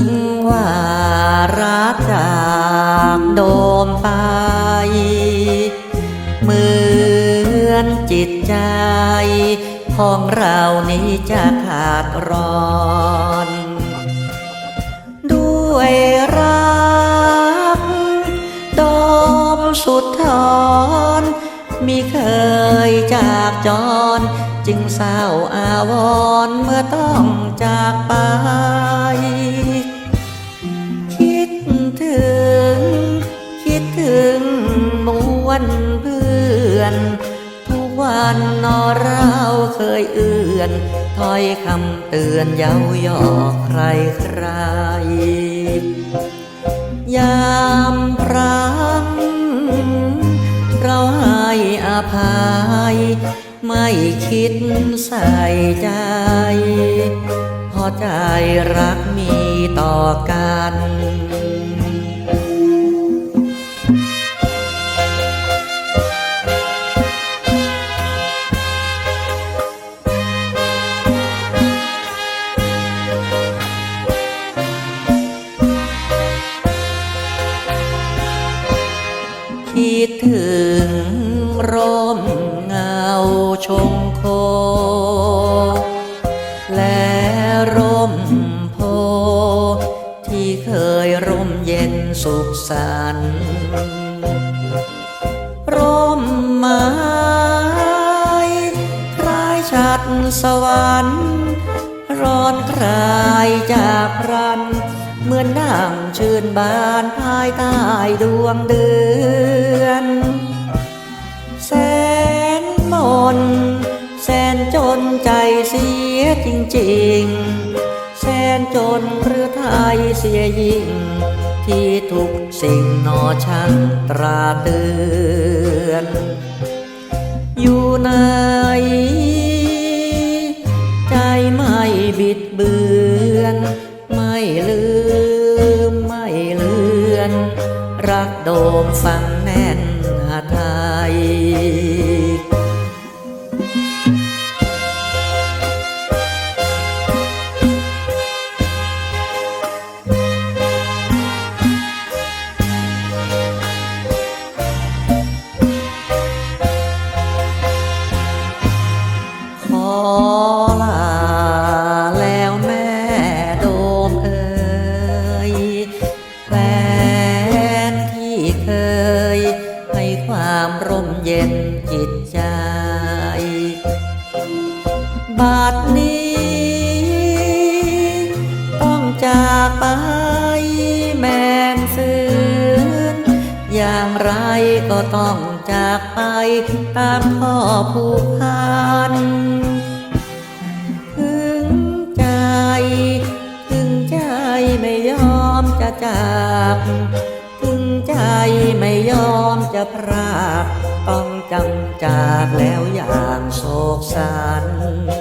งว่ารักจากโดมไป เหมือนจิตใจ ของเรานี้จะขาดร้อนด้วยรักโดมสุดทอนมีเคยจากจร จึงเศร้าอาวรณ์เมื่อต้องจากไป วันนอเราเคยเอื่อนถ้อยคำเตือนเย้าหยอกใครใคร ยามพรังเราให้อภัย ไม่คิดใส่ใจเพอใจรักมีต่อกัน คิดถึงร่มเงาชงโค และร่มโพ ที่เคยร่มเย็นสุขสันต์ร่มไม้คล้ายชัดสวรรค์ร้อนคลายจากพรันเหมือนนั่งชื่นบานภายใต้ดวงเดือน จริงๆ แสนจนหรือไทยเสียยิ่ง ที่ทุกสิ่งนอช่างตราเตือน อยู่ไหนใจไม่บิดเบือน ไม่ลืม ไม่เลือน รักโดมฟังแน่น ร่มเย็นจิตใจบัดนี้ ต้องจากไปแมนฟื้นอย่างไรก็ต้องจากไปตามข้อผูกพันถึงใจ ถึงใจไม่ยอมจะจาก ถึงใจไม่ยอมจะพราก จำจากแล้วอย่างโศกสัน